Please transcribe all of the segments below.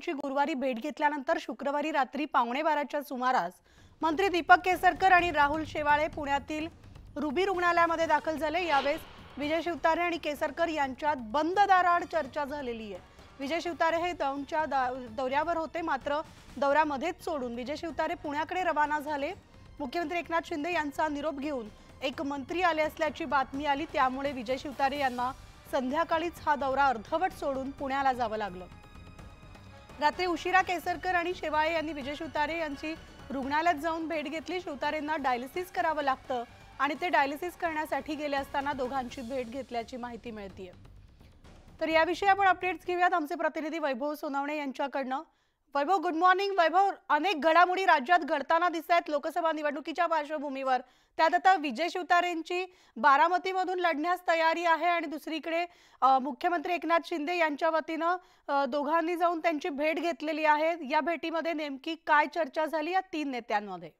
यांची गुरुवारी भेट घेतल्यानंतर शुक्रवारी रात्री पावणे बाराच्या सुमारास मंत्री दीपक केसरकर आणि राहुल शेवाळे पुण्यातील रुबी रुग्णालयामध्ये दाखल झाले. यावेळेस विजय शिवतारे आणि केसरकर यांच्यात बंद दाराआड चर्चा झालेली आहे. विजय शिवतारे हे दौंडच्या दौऱ्यावर होते मात्र दौऱ्यामध्येच सोडून विजय शिवतारे पुण्याकडे रवाना झाले. मुख्यमंत्री एकनाथ शिंदे यांचा निरोप घेऊन एक मंत्री आले असल्याची बातमी आली. त्यामुळे विजय शिवतारे यांना संध्याकाळीच हा दौरा अर्धवट सोडून पुण्याला जावं लागलं. रात्री उशिरा केसरकर आणि शेवाळे यांनी विजय शिवतारे यांची रुग्णालयात जाऊन भेट घेतली. शिवतारेंना डायलिसिस करावं लागतं आणि ते डायलिसिस करण्यासाठी गेले असताना दोघांची भेट घेतल्याची माहिती मिळतीये. तर याविषयी आपण अपडेट्स घेऊयात. आमचे प्रतिनिधी वैभव सोनवणे यांच्याकडनं. वैभव गुड मॉर्निंग वैभव अनेक घडामोडी राज्यात घडताना दिसत आहेत लोकसभा निवडणुकीच्या पार्श्वभूमीवर. त्यात आता विजय शिवतारेंची बारामतीमधून लढण्यास तयारी आहे आणि दुसरीकडे मुख्यमंत्री एकनाथ शिंदे यांच्या वतीनं दोघांनी जाऊन त्यांची भेट घेतलेली आहे. या भेटीमध्ये नेमकी काय चर्चा झाली या तीन नेत्यांमध्ये?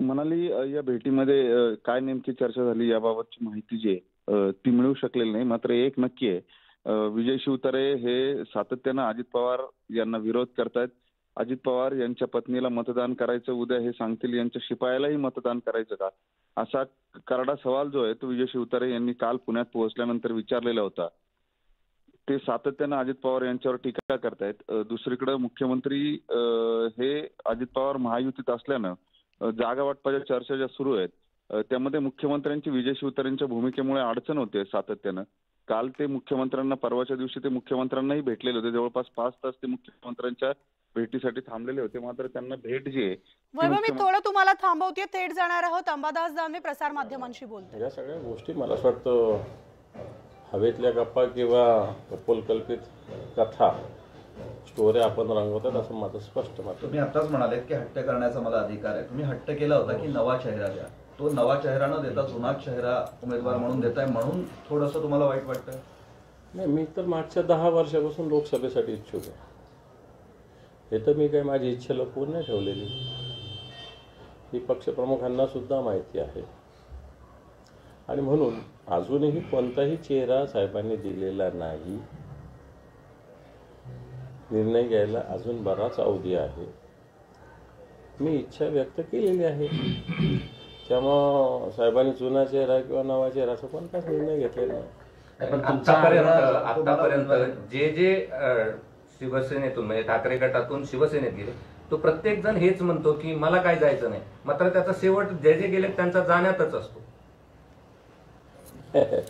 मनाली या भेटीमध्ये काय नेमकी चर्चा झाली याबाबतची माहिती जी आहे ती मिळू शकलेली नाही. मात्र एक नक्की आहे विजय शिवतारे हे सातत्यानं अजित पवार यांना विरोध करतायत. अजित पवार यांच्या पत्नीला मतदान करायचं उद्या हे सांगतील यांच्या शिपायालाही मतदान करायचं का? असा करडा सवाल जो आहे तो विजय शिवतारे यांनी काल पुण्यात पोहोचल्यानंतर विचारलेला होता. ते सातत्यानं अजित पवार यांच्यावर टीका करतायत. दुसरीकडे मुख्यमंत्री हे अजित पवार महायुतीत असल्यानं जागा वाटपाच्या चर्चा ज्या सुरू आहेत त्यामध्ये मुख्यमंत्र्यांची विजय शिवतारेंच्या भूमिकेमुळे अडचण होते सातत्यानं. काल ते मुख्यमंत्र्यांना परवाच्या दिवशी ते मुख्यमंत्र्यांनाही भेटलेले होते. जवळपास पाच तास ते मुख्यमंत्र्यांच्या भेटीसाठी थांबलेले होते. मात्र त्यांना भेट जी आहे वैभव मी थोडं तुम्हाला थांबवते. थेट जाणार आहोत. अंबादास दानवे प्रसार माध्यमांशी बोलते या सगळ्या गोष्टी मला असं वाटतं हवेतल्या गप्पा किंवा कपोलकल्पित कथा स्टोऱ्या आपण रंगवतात असं माझं स्पष्ट मत. तुम्ही आताच म्हणालेत की हट्ट करण्याचा मला अधिकार आहे. तुम्ही हट्ट केला होता की नवा चेहरा द्या. तो नवा चेहरा न देता जुना चेहरा उमेदवार म्हणून देताय म्हणून थोडंसं तुम्हाला वाईट वाटतं? नाही मी तर मागच्या दहा वर्षापासून लोकसभेसाठी इच्छुक आहे. हे तर मी काही माझी इच्छा लपवून नाही. ठेवलेली ही पक्षप्रमुखांना सुद्धा माहिती आहे. आणि म्हणून अजूनही कोणताही चेहरा साहेबांनी दिलेला नाही. निर्णय घ्यायला अजून बराच अवधी आहे. मी इच्छा व्यक्त केलेली आहे. त्यामुळं साहेबांनी जुना चेहरा किंवा नवा चेहरा असं कोणताच निर्णय घेतलेला नाही. पण तुमचा आतापर्यंत जे जे शिवसेनेतून म्हणजे ठाकरे गटातून शिवसेनेत गेले तो प्रत्येक जण हेच म्हणतो की मला काय जायचं नाही. मात्र त्याचा शेवट जे जे गेले त्यांचा जाण्यातच असतो.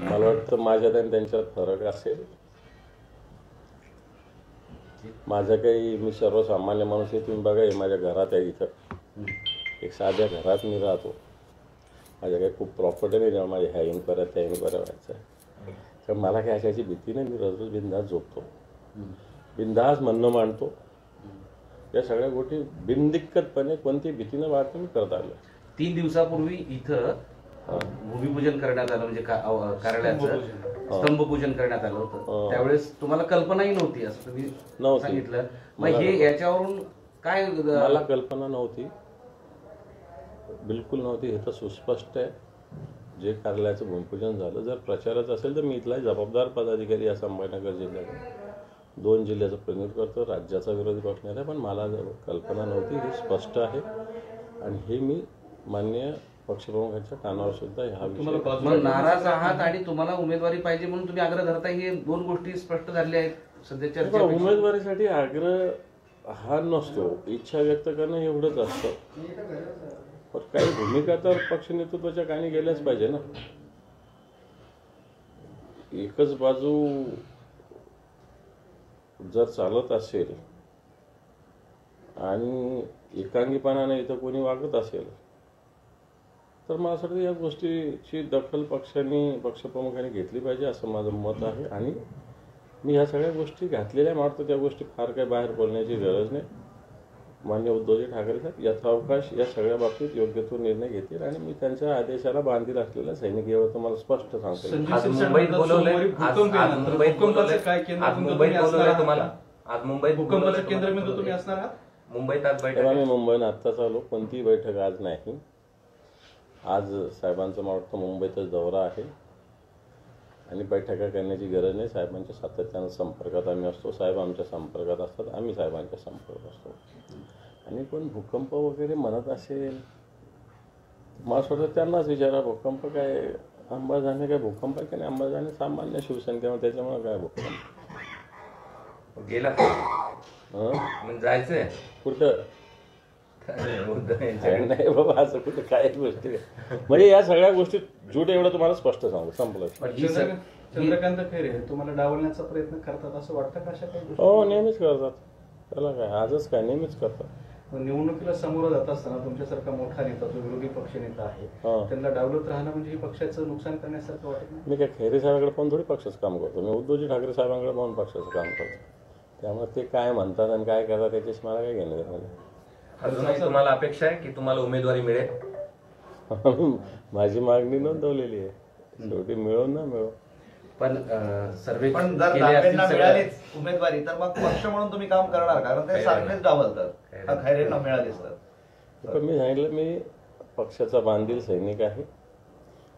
मला वाटतं माझ्यात आणि त्यांच्यात फरक असेल. माझं काही मी सर्वसामान्य माणूस आहे तुम्ही बघा हे माझ्या घरात आहे इथं. एक साध्या घरात मी राहतो. माझ्या काही खूप प्रॉपर्टी नाही जेव्हा माझ्या ह्या इन्क्वायऱ्या त्या इन्क्वायऱ्या व्हायचं तर मला काही अशाची भीती नाही मी रोज बिंदास झोपतो. बिंदास म्हणणं मांडतो. या सगळ्या गोष्टी बिनदिक्कतपणे कोणती भीतीनं वाटतं मी करत आलो तीन दिवसापूर्वी इथं भूमिपूजन करण्यात आलं म्हणजे कार्यालयाचं स्तंभपूजन. करण्यात आलं होतं. त्यावेळेस तुम्हाला कल्पनाही नव्हती असं तुम्ही. सांगितलं. मग हे. याच्यावरून काय मला कल्पना नव्हती. बिलकुल नव्हती हे तर सुस्पष्ट आहे. जे कार्यालयाचं भूमिपूजन झालं जर प्रचाराचं असेल तर मी इथला जबाबदार पदाधिकारी या संभाजीनगर जिल्ह्यात दोन जिल्ह्याचं प्रतिनिधित्व करतो राज्याचा विरोधी पक्ष नाही पण मला जर कल्पना नव्हती ही स्पष्ट आहे. आणि हे मी मान्य पक्षप्रमुखांच्या कानावर सुद्धा ह्या नाराज आहात आणि तुम्हाला उमेदवारी पाहिजे म्हणून तुम्ही आग्रह धरताय हे दोन गोष्टी स्पष्ट झालेल्या आहेत सध्या बघा, चर्चा उमेदवारीसाठी आग्रह हा नसतो. इच्छा व्यक्त करणं एवढंच असतं. पण काही भूमिका तर पक्ष नेतृत्वाच्या गेल्याच पाहिजे ना. एकच बाजू जर चालत असेल आणि एकांगीपणाने इथं कोणी वागत असेल तर मला असं वाटतं या गोष्टीची दखल पक्षांनी पक्षप्रमुखांनी घेतली पाहिजे असं माझं मत आहे. आणि मी ह्या सगळ्या गोष्टी घातलेल्या मारतो त्या गोष्टी फार काही बाहेर बोलण्याची गरज नाही. मान्य उद्धवजी ठाकरे साहेब यथावकाश या सगळ्या बाबतीत योग्य तो निर्णय घेतील आणि मी त्यांच्या आदेशाला बांधील असलेला सैनिक यावर तुम्हाला स्पष्ट सांगतो. आज मुंबईत बोलवलंय. आज आज मुंबईत बोलवलंय. आज मुंबईत बोलवलंय तुम्हाला. आज मुंबईत भूकंपाचं बोलवलंय केंद्रबिंदू तुम्हाला. तुम्ही असणार आहात? मुंबईत आज बैठक तेव्हा मी आहे. मुंबईनं आत्ताच आलो कोणतीही बैठक आज नाही. आज साहेबांचा मला वाटतं मुंबईतच दौरा आहे. आणि बैठका करण्याची गरज नाही. साहेबांच्या सातत्यानं संपर्कात आम्ही असतो. साहेब आमच्या संपर्कात असतात. आम्ही साहेबांच्या संपर्कात असतो. आणि कोण भूकंप वगैरे म्हणत असेल मला असं वाटतं त्यांनाच विचारा भूकंप काय अंबाजाने काय भूकंप आहे की नाही? अंबाजाने सामान्य शिवसंख्येमध्ये त्याच्यामुळे काय भूकंप? गेला. जायचंय. कुठं? नाही बाबा असं कुठं काय गोष्टी. म्हणजे या सगळ्या गोष्टी झूट एवढं तुम्हाला स्पष्ट सांगू संपलं. पण चंद्रकांत खैरे तुम्हाला डावलण्याचा प्रयत्न करतात असं वाटतं का अशा काही हो नेहमीच करतात. त्याला काय आजच काय नेहमीच करतात. निवडणुकीला समोर जात असताना तुमच्यासारखा मोठा नेता जो विरोधी पक्षनेता आहे हा. त्यांना डावलत राहणं म्हणजे ही पक्षाचं नुकसान करण्यासारखं वाटत मी काय खैरे साहेबांकडे पाहून थोडी पक्षाचं काम करतो. मी उद्धवजी ठाकरे साहेबांकडे पाहून पक्षाचं काम करतो. त्यामुळे ते काय म्हणतात आणि काय करतात त्याच्याशी मला काय घेणं. अजूनही तुम्हाला अपेक्षा आहे की तुम्हाला उमेदवारी मिळेल? माझी मागणी नोंदवलेली आहे. शेवटी मिळो ना मिळो. पण सर्वे पण जर दानवेंना मिळालीच उमेदवारी तर मग पक्ष म्हणून तुम्ही काम करणार कारण ते सारखेच डावलतात. हा खैरेंना मिळालीच तर. मी सांगितलं मी पक्षाचा बांधील सैनिक आहे.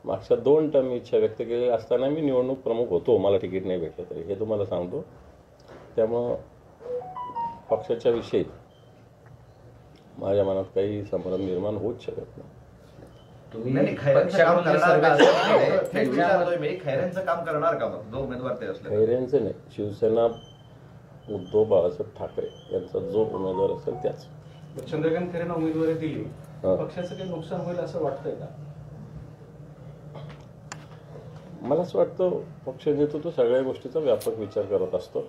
मागच्या दोन टर्म मी इच्छा व्यक्त केली असताना मी निवडणूक प्रमुख होतो. मला तिकीट नाही भेटलं तरी. हे तुम्हाला सांगतो. त्यामुळं पक्षाच्या विषयी माझ्या मनात काही संभ्रम निर्माण होऊच शकत नाही. तुम्ही नाही, नाही, खैरेंचं काम पक्षाकडून जे करणार का? सर्वे असं केले, थेट त्याच्यावर- विचारतोय मी खैरेंचं काम करणार का? मग जो उमेदवार ते असले. खैरेंचं नाही शिवसेना उद्धव बाळासाहेब ठाकरे यांचा जो उमेदवार असेल त्याच. चंद्रकांत खैरेंना उमेदवारी दिली. हा. पक्षाचं काही नुकसान होईल असं वाटतंय का? मला असं वाटतं पक्ष नेतृत्व सगळ्या गोष्टीचा व्यापक विचार करत असतो.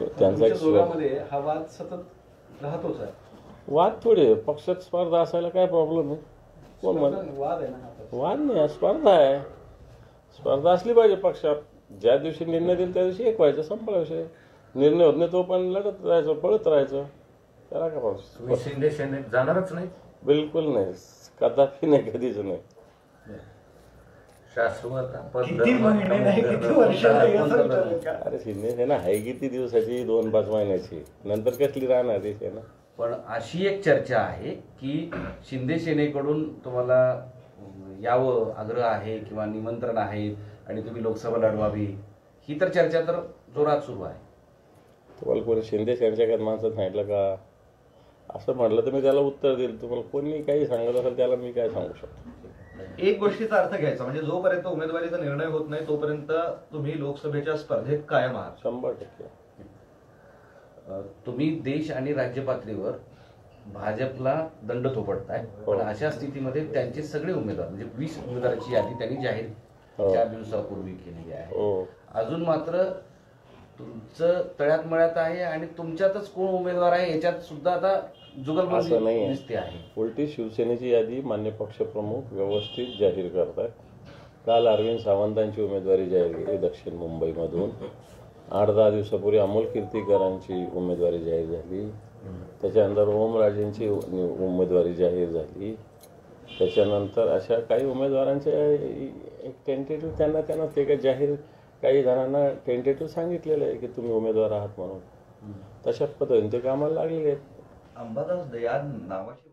त्यांचा दोघांमध्ये हा वाद सतत राहतोच आहे. वाद थोडे पक्षात स्पर्धा असायला काय प्रॉब्लेम आहे? कोण म्हण वाद आहे ना हा. वाद नाही स्पर्धा आहे. स्पर्धा असली पाहिजे पक्षात. ज्या दिवशी निर्णय देईल त्या दिवशी एक व्हायचं संपला विषय. निर्णय होत नाही तो पण लढत राहायचं पळत राहायचं. त्याला काय प्रॉब्लेम तुम्ही शिंदे सेनेत जाणारच नाही. बिलकुल नाही. कदापि नाही कधीच नाही. शाश्वत पद किती धर्म, महिने नाही धर्म, किती वर्ष नाही असं कोणता धर्म? विचारलं का? अरे शिंदे सेना आहे किती दिवसाची? दोन पाच महिन्याची. नंतर कसली राहणार ती सेना पण अशी एक चर्चा आहे की शिंदे सेनेकडून तुम्हाला यावं आग्रह आहे किंवा निमंत्रण आहे आणि तुम्ही लोकसभा लढवावी ही तर चर्चा तर जोरात सुरू आहे. तुम्हाला कोणी शिंदे सेनेच्या माणसं सांगितलं का? असं म्हटलं तर मी त्याला उत्तर देईल. तुम्हाला कोणी काही सांगत असेल त्याला मी काय सांगू शकतो? एक गोष्टीचा अर्थ घ्यायचा म्हणजे जोपर्यंत उमेदवारीचा निर्णय होत नाही तोपर्यंत तुम्ही लोकसभेच्या स्पर्धेत कायम आहात. शंभर टक्के. तुम्ही देश आणि राज्य पातळीवर भाजपला दंड थोपडताय पण अशा स्थितीमध्ये त्यांचे सगळे उमेदवार म्हणजे वीस उमेदवाराची यादी त्यांनी जाहीर हो. चार दिवसापूर्वी केलेली आहे. हो. अजून मात्र तुमचं तळ्यात मळ्यात आहे आणि तुमच्यातच कोण उमेदवार आहे याच्यात सुद्धा आता असं जुगलबंदी. दिसते आहे. उलटी शिवसेनेची यादी मान्य पक्षप्रमुख व्यवस्थित जाहीर करतात काल अरविंद सावंतांची उमेदवारी जाहीर केली दक्षिण मुंबईमधून. आठ दहा दिवसापूर्वी अमोल कीर्तीकरांची उमेदवारी जाहीर झाली. त्याच्यानंतर ओमराजेंची उ- उमेदवारी जाहीर झाली. त्याच्यानंतर अशा काही उमेदवारांचे एक टेंटेटिव्ह त्यांना त्यांना ते काही जाहीर काही जणांना टेंटेटिव्ह सांगितलेलं आहे की तुम्ही उमेदवार आहात म्हणून. तशा पद्धतीने ते कामाला लागलेले आहेत. अंबादास दयान नावाची